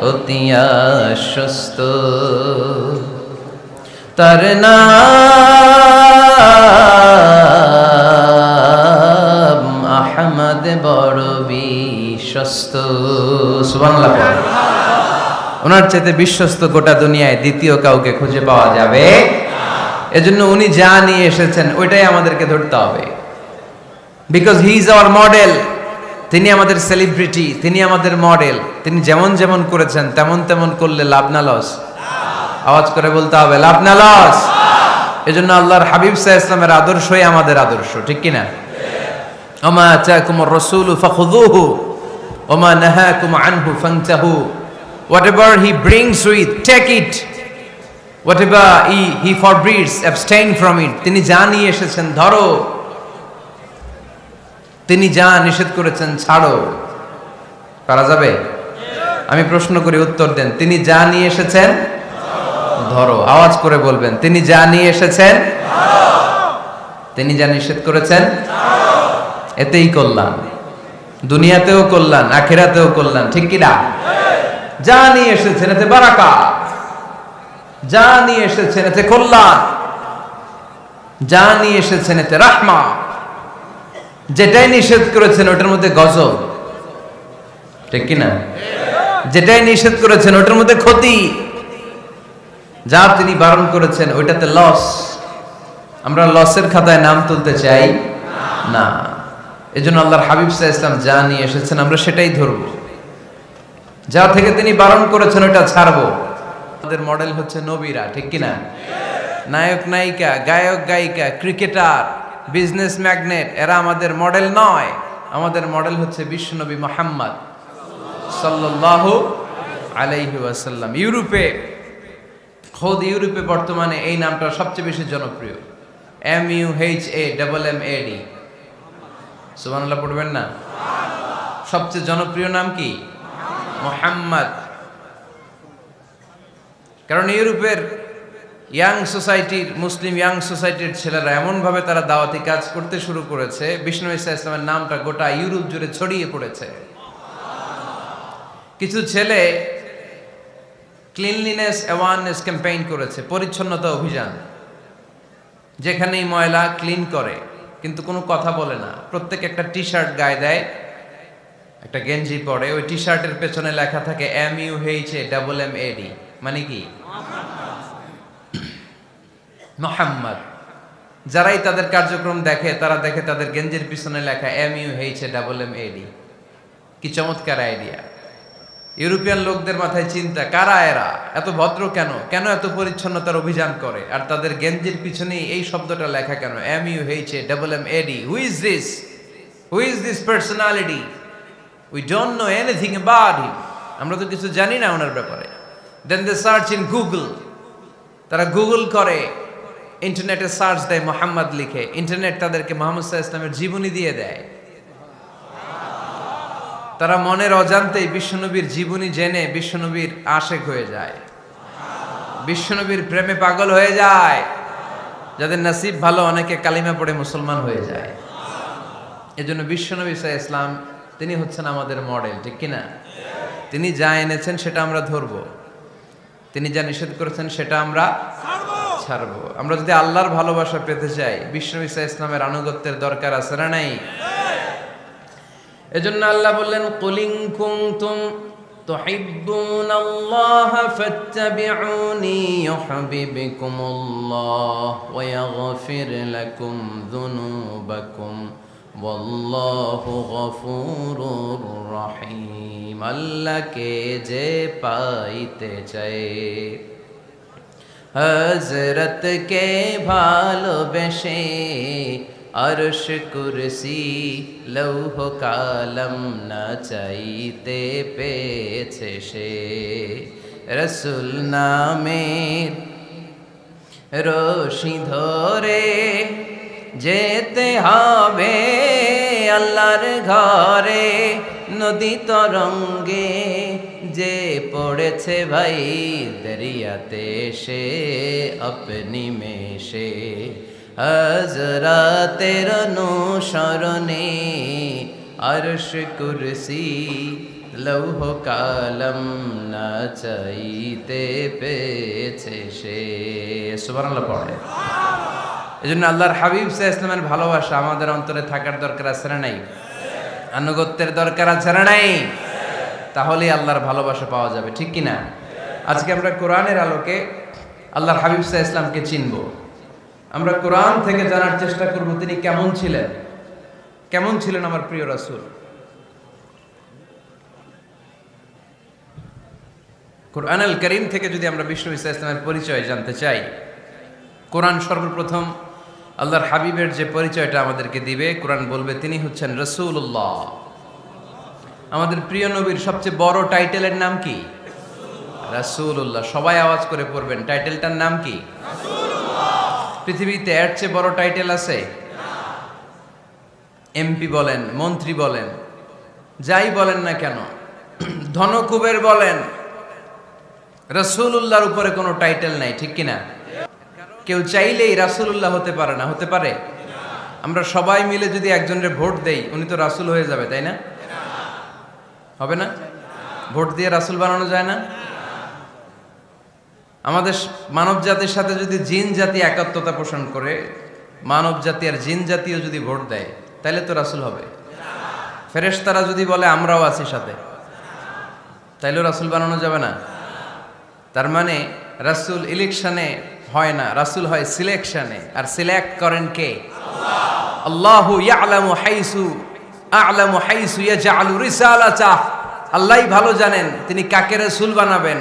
অতি আশ্বস্ত। তার আহমদ বড় বিশ্বস্ত। ওনার চাইতে বিশ্বস্ত গোটা দুনিয়ায় দ্বিতীয় কাউকে খুঁজে পাওয়া যাবে এজন্য উনি যা নিয়ে এসেছেন, ওইটাই আমাদেরকে ধরতে হবে। Because he is our model তিনি আমাদের সেলিব্রিটি তিনি আমাদের মডেল তিনি যেমন যেমন করেছেন তেমন তেমন করলে লাভ না লস আওয়াজ করে বলতে হবে লাভ না লস এজন্য আল্লাহর হাবিব সাহা ইসলামের আদর্শই আমাদের আদর্শ ঠিক কিনা? ওমা চাকুম রসুল ফখুদুহু ওমা নাহাকুম আনহু ফাংচাহু whatever he brings with take it. Whatever he, he forbids abstain from it তিনি যা নিয়ে এসেছেন ধরো। তিনি যা নিষেধ করেছেন ছাড়ো। পারা যাবে? আমি প্রশ্ন করি, উত্তর দেন। তিনি যা নিয়ে এসেছেন, ধরো। আওয়াজ করে বলবেন, তিনি যা নিয়ে এসেছেন, তিনি যা নিষেধ করেছেন, এতেই কল্যাণ। দুনিয়াতেও কল্যাণ, আখেরাতেও কল্যাণ, ঠিক কিনা যা নিয়ে এসেছেন, এতে বারাকা। যা নিয়ে এসেছেন, এতে কল্যাণ। যা নিয়ে এসেছেন, এতে রাহমা। যেটাই নিষেধ করেছেন, ওটার মধ্যে গজব। ঠিক কিনা যেটাই নিষেধ করেছেন, ওটার মধ্যে ক্ষতি। যা তিনি বারণ করেছেন, ওইটাতে লস আমরা লসের খাতায় নাম তুলতে চাই না। এজন্য আল্লাহর হাবিব সাহা ইসলাম যা নিয়ে এসেছেন, আমরা সেটাই ধরবো। যা থেকে তিনি বারণ করেছেন ওটা ছাড়বো। আমাদের মডেল হচ্ছে নবীরা, ঠিক কিনা নায়ক, নায়িকা, গায়ক, গায়িকা ক্রিকেটার বিজনেস ম্যাগনেট, এরা আমাদের মডেল নয়। আমাদের মডেল হচ্ছে বিশ্বনবী মোহাম্মদ সাল্লাল্লাহু আলাইহি ওয়াসাল্লাম। ইউরোপে, খোদ ইউরোপে বর্তমানে এই নামটা সবচেয়ে বেশি জনপ্রিয়। M U H A double M A D. সুবহানাল্লাহ পড়বেন না? সবচেয়ে জনপ্রিয় নাম কি? মোহাম্মদ। কারণ ইউরোপের ইয়াং সোসাইটির মুসলিম ইয়াং সোসাইটির ছেলেরা এমনভাবে তারা দাওয়াতি কাজ করতে শুরু করেছে, বিষ্ণু ইসা ইসলামের নামটা গোটা ইউরোপ জুড়ে ছড়িয়ে পড়েছে। কিছু ছেলে ক্লিনলিনেস অ্যাওয়ারনেস ক্যাম্পেইন করেছে, পরিচ্ছন্নতা অভিযান, যেখানেই ময়লা ক্লিন করে, কিন্তু কোনো কথা বলে না। প্রত্যেক একটা টি শার্ট গায়ে দেয়, একটা গেঞ্জি পরে, ওই টি শার্টের পেছনে লেখা থাকে M U H A double M A D মানে কি? মোহাম্মদ। যারাই তাদের কার্যক্রম দেখে, তারা দেখে তাদের গেঞ্জের পিছনে লেখা M U H A double M A D কি চমৎকার আইডিয়া ইউরোপিয়ান লোকদের মাথায় চিন্তা, কারা এরা? এত ভদ্র কেন? কেন এত পরিচ্ছন্নতার অভিযান করে? আর তাদের গেঞ্জির পিছনেই এই শব্দটা লেখা কেন? M U H A double M A D who is this who is this personality we don't know anything about him আমরা তো কিছু জানি না ওনার ব্যাপারে। Then they search in Google তারা গুগল করে। ইন্টারনেটে সার্চ দেয় মোহাম্মদ লিখে, ইন্টারনেট তাদেরকে মোহাম্মদ সাহা ইসলামের জীবনী দিয়ে দেয়। তারা মনের অজান্তেই বিশ্বনবীর জীবনী জেনে বিশ্বনবীর আশেক হয়ে যায়। বিশ্বনবীর প্রেমে পাগল হয়ে যায়। যাদের নাসিব ভালো, অনেকে কালিমা পড়ে মুসলমান হয়ে যায়। এজন্য বিশ্বনবী সাহা ইসলাম তিনি হচ্ছেন আমাদের মডেল, ঠিক কিনা? তিনি যা এনেছেন সেটা আমরা ধরবো। তিনি যা নিষেধ করেছেন সেটা আমরা ছাড়বো আমরা যদি আল্লাহর ভালোবাসা পেতে চাই বিষ্ণু ইসা ইসলামের আনুগত্যের দরকার আছে না নাই এজন্য আল্লাহ বললেন কুলিং কুনতুম تحبون الله فاتبعوني يحببكم الله ويغفر لكم ذنوبكم والله غفور رحيم আল্লাহকে যে পাইতে চায় হজরতকে ভালোবেসে আরশ কুরসি লৌহ কালম না চাইতে পেয়েছে সে রসুল নামের রশি ধরে যেতে হবে আল্লাহর ঘরে নদী তরঙ্গে যে পড়েছে ভাই, দরিয়াতে সে আপনি মেশে। হজরাতের অনুসরণে আরশ কুরসি লৌহ কালম না চাইতে পেয়েছে সে। সুবহানাল্লাহ, পড়ে। এই জন্য আল্লাহর হাবিব সাহ ইসলামের ভালোবাসা আমাদের অন্তরে থাকার দরকার আছে নাই? আনুগত্যের দরকার আছে না নাই? তাহলেই আল্লাহর ভালোবাসা পাওয়া যাবে, ঠিক কি না আজকে আমরা কোরআনের আলোকে আল্লাহর হাবিব সাহ ইসলামকে চিনব। আমরা কোরআন থেকে জানার চেষ্টা করব তিনি কেমন ছিলেন? কেমন ছিলেন আমার প্রিয় রাসুল? কোরআন আল করিম থেকে যদি আমরা বিষ্ণু ইসা ইসলামের পরিচয় জানতে চাই, কোরআন সর্বপ্রথম আল্লাহর হাবিবের যে পরিচয়টা আমাদেরকে দিবে, কোরআন বলবে, তিনি হচ্ছেন রসুল্লাহ আমাদের প্রিয় নবীর সবচেয়ে বড় টাইটেলের নাম কি? রাসূলুল্লাহ। সবাই আওয়াজ করে পড়বেন, টাইটেলটার নাম কি? পৃথিবীতে এর চেয়ে বড় টাইটেল আছে? এমপি বলেন, মন্ত্রী বলেন, যাই বলেন না কেন, ধনকুবের বলেন রসুল্লাহর উপরে কোনো টাইটেল নাই, ঠিক কিনা? কেউ চাইলেই রাসুল্লাহ হতে পারে না, হতে পারে? আমরা সবাই মিলে যদি একজনের ভোট দেই, উনি তো রাসুল হয়ে যাবে, তাই না? হবে না? ভোট দিয়ে রাসুল বানানো যায় না? আমাদের মানব জাতির সাথে যদি জিন জাতি একাত্মতা পোষণ করে, মানব জাতি আর জিন জাতিও যদি ভোট দেয় তাহলে তো রাসুল হবে। ফেরেশতারা যদি বলে, আমরাও আছি সাথে, তাইলেও রাসুল বানানো যাবে না। তার মানে রাসুল ইলেকশনে হয় না, রাসুল হয় সিলেকশনে। আর সিলেক্ট করেন কে? আল্লাহু। ইয়ালামু হাইসু আ'লামু হাইসু ইয়াজআলু রিসালাতা। আল্লাহই ভালো জানেন তিনি কাকে রাসূল বানাবেন।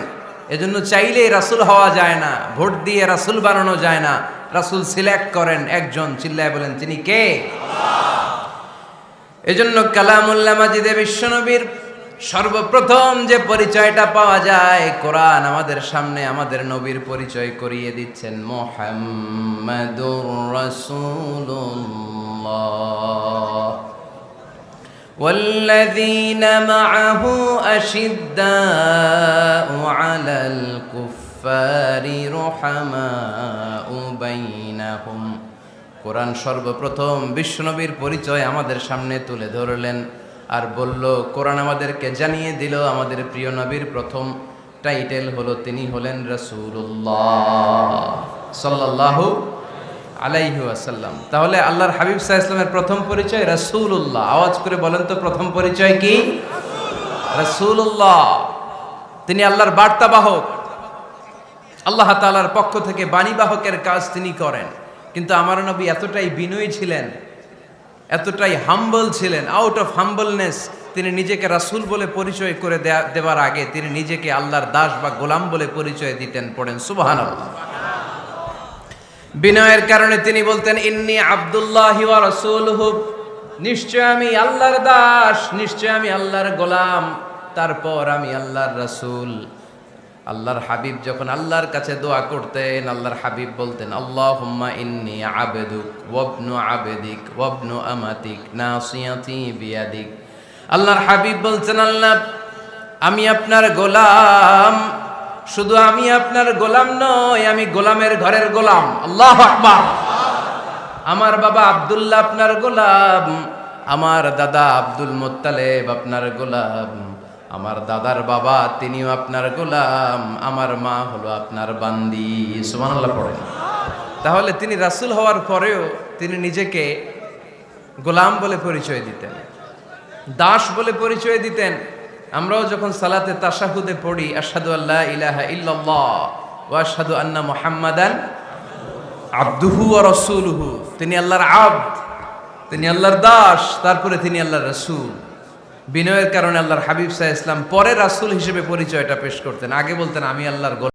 এজন্য চাইলেই রাসূল হওয়া যায় না, ভোট দিয়ে রাসূল বানানো যায় না। রাসূল সিলেক্ট করেন একজন, চিল্লায় বলেন, তিনি কে? এজন্য কালামুল্লাহ মাজিদে বিশ্বনবীর সর্বপ্রথম যে পরিচয়টা পাওয়া যায় কোরআন আমাদের সামনে আমাদের নবীর পরিচয় করিয়ে দিচ্ছেন মোহাম্মদুর রাসূলুল্লাহ والذين معه أشداء على الكفار رحماء بينهم কোরআন সর্বপ্রথম বিশ্বনবীর পরিচয় আমাদের সামনে তুলে ধরলেন আর বলল, কোরআন আমাদেরকে জানিয়ে দিল, আমাদের প্রিয় নবীর প্রথম টাইটেল হলো, তিনি হলেন রসুল্লাহ সাল্লাল্লাহু আলাইহি ওয়াসাল্লাম। তাহলে আল্লাহর হাবিব সাহা ইসলামের প্রথম পরিচয় রসুল্লাহ আওয়াজ করে বলেন তো, প্রথম পরিচয় কি? রসুল্লাহ তিনি আল্লাহর বার্তাবাহক। আল্লাহ তাআলার পক্ষ থেকে বাণীবাহকের কাজ তিনি করেন। কিন্তু আমার নবী এতটাই বিনয়ী ছিলেন এতটাই হাম্বল ছিলেন আউট অফ হাম্বলনেস তিনি নিজেকে রাসূল বলে পরিচয় করে দেওয়ার আগে তিনি নিজেকে আল্লাহর দাস বা গোলাম বলে পরিচয় দিতেন পড়েন, সুবহানাল্লাহ। বিনয়ের কারণে তিনি বলতেন, ইন্নি আব্দুল্লাহ ওয়া হুব নিশ্চয় আমি আল্লাহর দাস, নিশ্চয় আমি আল্লাহর গোলাম, তারপর আমি আল্লাহর রাসূল। আল্লাহর হাবিব যখন আল্লাহর কাছে দোয়া করতেন, আল্লাহর হাবিব বলতেন, আল্লাহুম্মা ইন্নি আবেদুক ওয়াবনু আবেদিক ওয়াবনু আমাতিক, নাসিয়াতি বিয়াদিক। আল্লাহর হাবিব বলছেন, আল্লাহ, আমি আপনার গোলাম। শুধু আমি আপনার গোলাম নই আমি গোলামের ঘরের গোলাম। আল্লাহ আমার বাবা আব্দুল্লাহ আপনার গোলাম, আমার দাদা আব্দুল মোত্তালেব আপনার গোলাম। আমার দাদার বাবা, তিনিও আপনার গোলাম, আমার মা হলো আপনার বান্দি। সুবহানাল্লাহ পড়েন। তাহলে তিনি রাসূল হওয়ার পরেও তিনি নিজেকে গোলাম বলে পরিচয় দিতেন, দাস বলে পরিচয় দিতেন। আমরাও যখন সালাতে তাসাহুদে পড়ি আসাদু আল্লাহ ইলাহা ইল্লাল্লাহ ওয়া আশহাদু আন্না মুহাম্মাদান আব্দুহু ওয়া রাসূলুহু। তিনি আল্লাহর আব্দ, তিনি আল্লাহর দাস, তারপরে তিনি আল্লাহর রাসূল। বিনয়ের কারণে আল্লাহর হাবিব সাহা ইসলাম পরে রাসুল হিসেবে পরিচয়টা পেশ করতেন আগে বলতেন, আমি আল্লাহর।